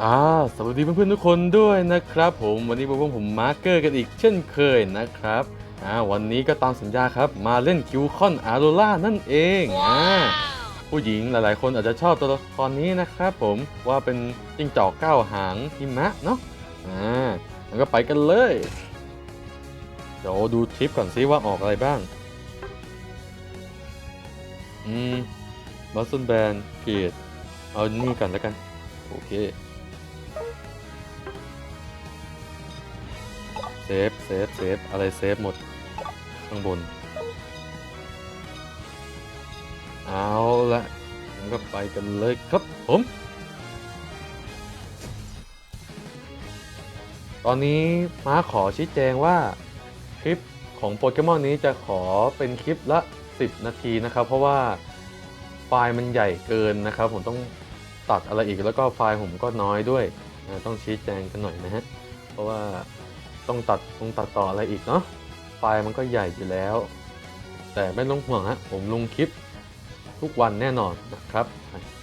อ่าสวัสดีเพื่อนๆทุกคนด้วยนะครับผมวันนี้พวกผมมาร์เกอร์กันอีกเช่นเคยนะครับอ่าวันนี้ก็ตามสัญญาครับมาเล่นคิวคอนอาโรล่านั่นเองอ่าผู้หญิงหลายๆ คนอาจจะชอบตัวละครนี้นะครับผมว่าเป็นจิ้งจอกเก้าหางหิมะเนาะอ่าแล้วก็ไปกันเลย เดี๋ยวดูทริปก่อนซิว่าออกอะไรบ้าง อืมบัสซันแบนเกตเอานี่กันแล้วกัน โอเค ฟเซฟเซฟอะไรเซฟหมด ข้างบน เอาละงั้นก็ไปกันเลยครับผม ตอนนี้ม้าขอชี้แจงว่า คลิปของโปเกมอนนี้จะขอเป็นคลิปละ 10 นาทีนะครับ เพราะว่าไฟล์มันใหญ่เกินนะครับ ผมต้องตัดอะไรอีกแล้วก็ไฟล์ผมก็น้อยด้วย ต้องชี้แจงกันหน่อยนะฮะ เพราะว่า ต้องตัดต้องตัดต่ออะไรอีกเนาะไฟล์มันก็ใหญ่อยู่แล้ว แต่ไม่ต้องห่วงฮะผมลงคลิปทุกวันแน่นอนนะครับ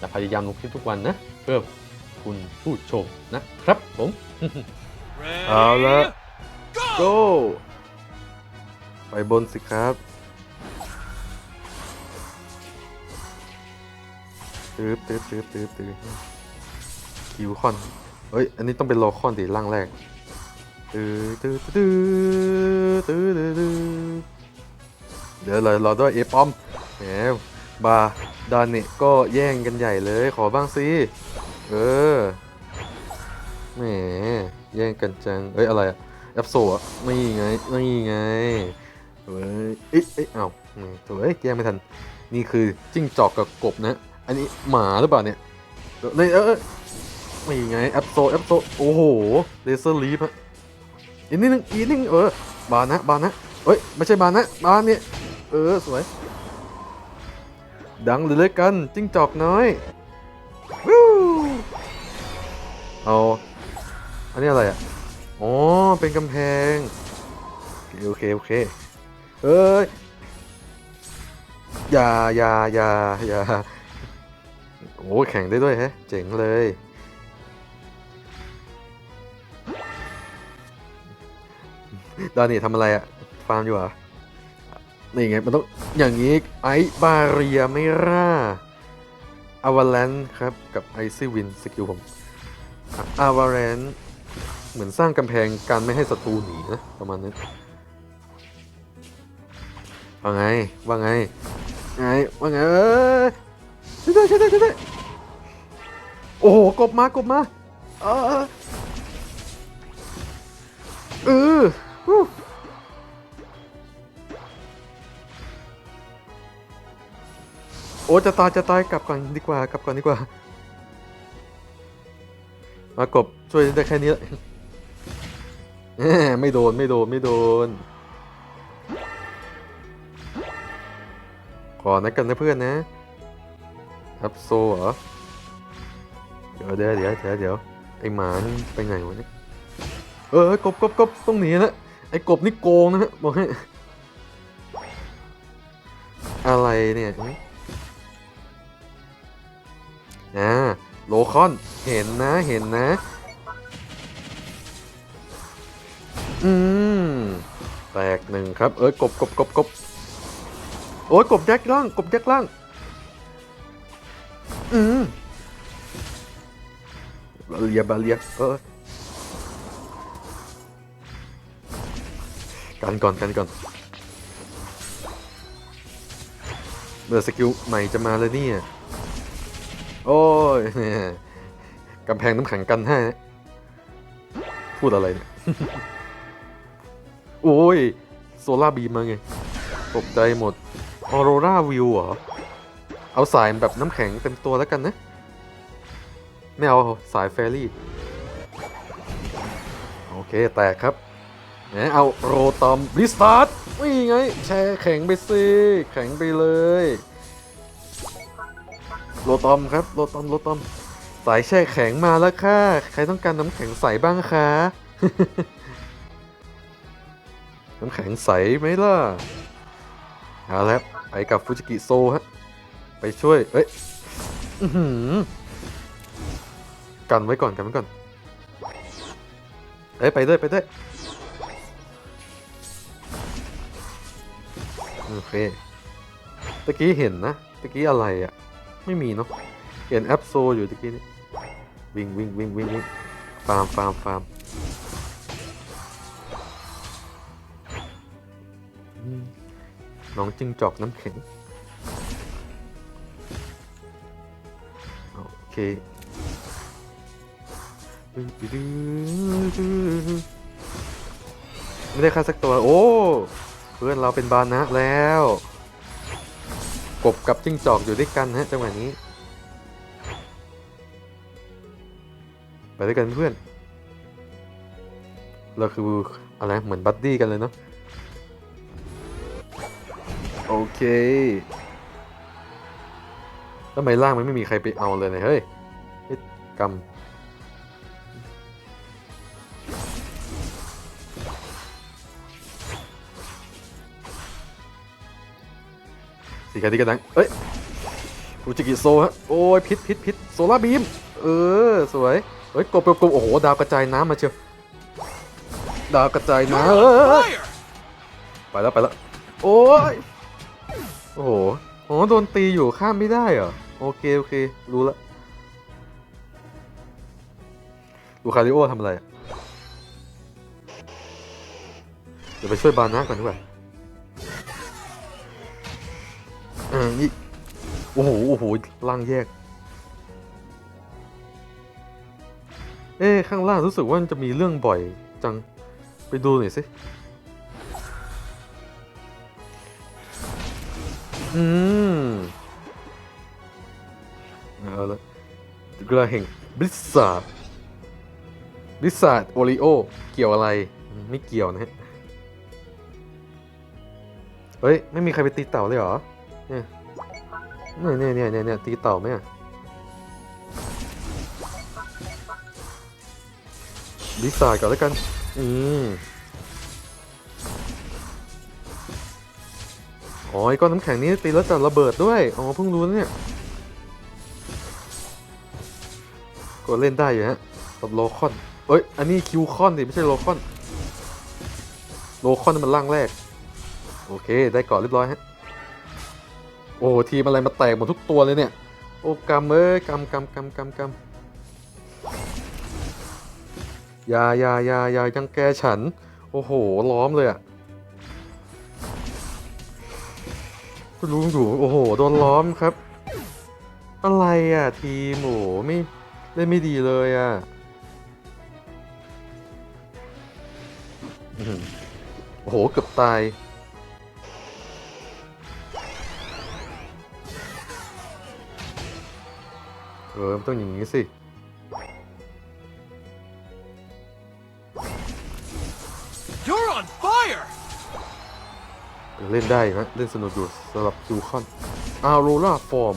จะพยายามลงคลิปทุกวันนะเพื่อคุณผู้ชมนะครับผม เอาละ go ไปบนสิครับตืบตืบตืบตืบตืบคิวคอน เฮ้ย อันนี้ต้องเป็นโลคอนดิร่างแรก ตื้อตื้อตื้อตื้อตื้อเดี๋ยวเลยรอด้วยเอปอมแหมบาดานเนก็แย่งกันใหญ่เลย ขอบ้างสิเออแหมแย่งกันจังเอ้ยอะไรอะแอปโซะนี่ไงนี่ไงเฮ้ยเอ้ยเอ้ยเอ้าโถ่เอ้ยแย่งไม่ทันนี่คือจิ้งจอกกับกบนะอันนี้หมาหรือเปล่าเนี่ยเอ้ยเอ้ยนี่ไงแอปโซแอปโซโอ้โหเลเซอร์ลีฟอะ อีกนิดนึงอีกนิดนึงเออบานนะบานนะเอ้ยไม่ใช่บานนะบานเนี่ยเออสวย ดังเลยกันจิ้งจอกน้อยวู้เอาอันนี้อะไรอะอ๋อเป็นกำแพงโอเคโอเคโอเคเอ้ยอย่าอย่าอย่าอย่าโอ้แข่งได้ด้วยแฮะเจ๋งเลยานี่ทำอะไรอะฟาร์มอยู่เหรอนี่ไงมันต้องอย่างนี้ไอบาเรียไม่ร่าอาวาแลนครับกับไอซี่วินสกิลผมอาวาแลนเหมือนสร้างกำแพงการไม่ให้ศัตรูหนีนะประมาณนั้นว่าไงว่าไงไงว่าไงเอ้ยช่วยด้วยช่วยด้วยช่วยด้วยโอ้โหกบมากบมาเออเออ โอ้จะตายจะตายกลับก่อนดีกว่ากลับก่อนดีกว่ามากบช่วยได้แค่นี้ไม่โดนไม่โดนไม่โดน ขอนัดกันนะเพื่อนนะครับโซเหรอ เดี๋ยวเดี๋ยวเดี๋ยวเดี๋ยวไอหมาไปไหนวะเนี่ย เออกบกบกบต้องหนีนะ ไอ้กบนี่โกงนะฮะบอกให้ อะไรเนี่ยอ่าโลคอน เห็นนะ เห็นนะ อืม แตกหนึ่งครับ เอ้ย กบกบกบกบโอ้ย กบยักษ์ล่าง กบยักษ์ล่าง อืมบาเลียบาเลียเออ กันก่อนกันก่อนเมื่อสกิลใหม่จะมาเลยเนี่ย โอ้ยกำแพงน้ำแข็งกันให้พูดอะไรเนี่ย โอ้ย โซล่าบีมมาไง ตกใจหมดออโรราวิวเหรอ เอาสายแบบน้ำแข็งเป็นตัวแล้วกันนะ ไม่เอาสายเฟรรี่ โอเค แตกครับ แหมเอาโรตอมริสตาร์ทนี่ไง แช่แข็งไปสิ แข็งไปเลย โรตอมครับ โรตอม โรตอม สายแช่แข็งมาแล้วค่ะ ใครต้องการน้ำแข็งใสบ้างคะ น้ำแข็งใสไหมล่ะ เอาแล้วไปกับฟูจิกิโซฮะ ไปช่วย เอ้ยกันไว้ก่อน กันไว้ก่อน เอ้ย ไปด้วย ไปด้วย โอเคตะกี้เห็นนะตะกี้อะไรอะ่ะ ไม่มีเนาะเห็นแอปโซอยู่ตะกี้นี่วิ่งวิ่งวิ่งวิ่งวิ่งฟาร์มฟาร์มฟาร์มน้องจิงจอกน้ำแข็ง โอเคไม่ได้ค่าสักตัว โอ้ พื่อนเราเป็นบานะแล้ว กบกับจิ้งจอกอยู่ด้วยกันฮะจังหวะนี้ ไปด้วยกันเพื่อน เราคืออะไรเหมือนบัดดี้กันเลยเนาะโอเคทำไมล่างมันไม่มีใครไปเอาเลยเนี่ยเฮ้ยเฮ้กำ สีกาดีกันดังเอ้ยฟูจิกิโซฮะ โอ้ยพิษพิษพิษโซล่าบีม เออ สวย เฮ้ยกบกบกบโอ้โห ดาวกระจายน้ำมาเชียว ดาวกระจายน้ำไปแล้วไปแล้ว โอ้ย โอ้โหโอ้โดนตีอยู่ข้ามไม่ได้เหรอ โอเค โอเค รู้ละลูคาริโอทำอะไรเดี๋ยวไปช่วยบานะก่อนดีกว่า เออนี่โอ้โหโอ้โหล่างแยก เอ๊ข้างล่างรู้สึกว่ามันจะมีเรื่องบ่อยจัง ไปดูหน่อยสิอืมเอาละกระแห่งบริษัทบริษัทโอริโอ เกี่ยวอะไร ไม่เกี่ยวนะฮะ เฮ้ย ไม่มีใครไปตีเต่าเลยเหรอ เนี่ยเนี่ยเนี่ยเนี่ยเนี่ยตีเต่าไหมอะดีไซน์ก่อนแล้วกัน อืมอ๋อไอ้ก้อนน้ำแข็งนี้ตีแล้วจะระเบิดด้วย อ๋อเพิ่งรู้นะเนี่ย ก็เล่นได้อยู่ฮะกับโลคอน เอ้ย อันนี้คิวคอนดิไม่ใช่โลคอน โลคอนมันร่างแรก โอเค ได้ก่อนเรียบร้อยฮะ โอ้ทีมอะไรมาแตกหมดทุกตัวเลยเนี่ย โอ้กำเอ้ยกำกำกำกำกำอยาอยาอยาอยายังแกฉัน โอ้โห ล้อมเลยอะคุณลุงอยู่โอ้โห โดนล้อมครับ อะไรอะ ทีมโอ้ไม่เล่นไม่ดีเลยอะโอ้โห เกือบตาย เออมันต้องอย่างนี้สิ You're on fire! เล่นได้นะ เล่นสนุกอยู่สำหรับซูคอนอาโรราฟอร์ม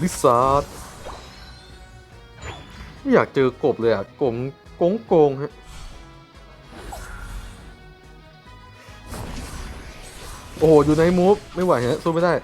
ลิซาร์ดไม่อยากเจอกบเลยอะกบโกงโกงๆฮะโอ้โห อยู่ในมูฟไม่ไหวฮะสู้ไม่ได้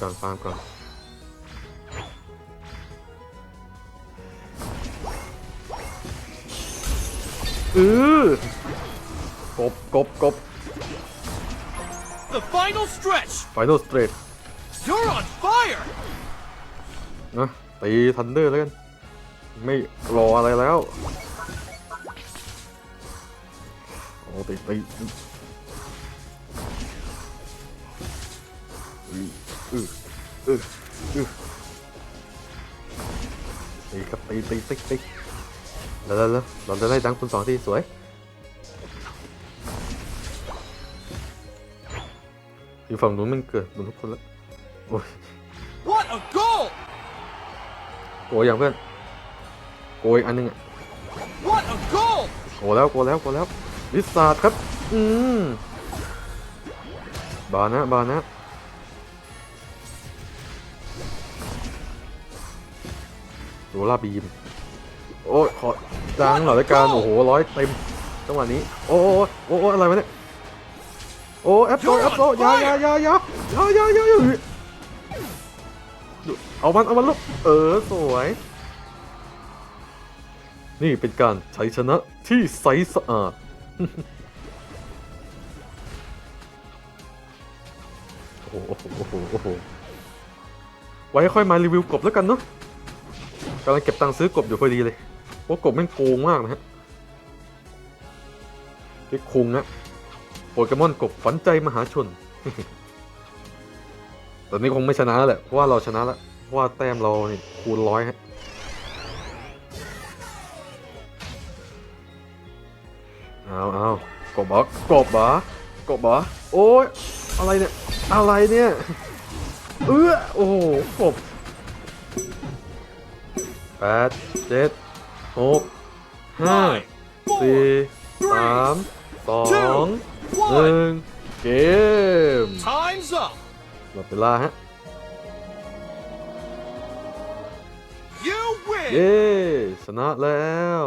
ก่อนฟาร์มก่อนเออกบกบกบ The final stretch! ไฟนอลสเตรท You're on fire! นะตีทันเดอร์แล้วกัน ไม่รออะไรแล้วโอ้ตีตี อืออืออือตีครับตีตีตีตีแล้วแล้วแล้วเราจะได้ดังคุณสองที่สวยอยู่ฝั่งนู้นมันเกิดหมดทุกคนแล้วโอ้ย What a goal! โกยอย่างเพื่อนโกยอันนึงอะ What a goal โกแล้วโกแล้วโกแล้ววิสาดครับ อืมบานะบานะ โซล่าบีม โอ้ยขอดังหน่อยละกันโอ้โหร้อยเต็มจังหวะนี้ โอ้โอ้โอ้โอ้อะไรวะเนี่ยโอ้แอปโซแอปโซอยาอยาอยาอยาอยาอยาอยาอยาเอามันเอามันลูกเออสวย นี่เป็นการชัยชนะที่ใสสะอาดโอ้โหโอ้โหโอ้โหโอ้โหไว้ค่อยมารีวิวกบแล้วกันเนาะ กำลังเก็บตังค์ซื้อกบอยู่พอดีเลยเพราะกบแม่งโกงมากนะฮะเก็คุงนะโปเกมอนกบฝันใจมหาชน ตอนนี้คงไม่ชนะแหละเพราะว่าเราชนะแล้วเพราะว่าแต้มเราเนี่ยคูณร้อยฮะเอาเอากบบอกกบเหรอกบเหรอโอ้ยอะไรเนี่ย อะไรเนี่ย เออโอ้โหกบ แปดเจ็ดหกห้า Nine, สี่ four, สามสอง two, หนึ่ง one. เกม Time's up. หมดเวลาฮะ You win. เย้ชนะแล้ว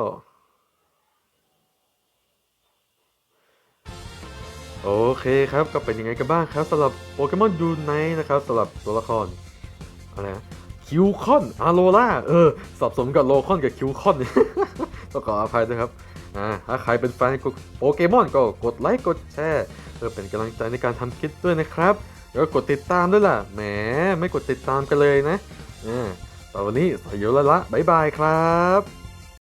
โอเคครับก็เป็นยังไงกันบ้างครับสำหรับโปเกมอนยูไนนะครับสำหรับตัวละครอะไรนะ คิวคอนอาโลล่าเออสับสนกับโลคอนกับคิวคอนต้องขออภัยด้วยครับอ่าถ้าใครเป็นแฟนโปเกมอนก็กดไลค์กดแชร์เพื่อเป็นกำลังใจในการทำคลิปด้วยนะครับแล้วกดติดตามด้วยล่ะแหมไม่กดติดตามกันเลยนะอ่าตอนวันนี้สายโยละละบ๊ายบายครับ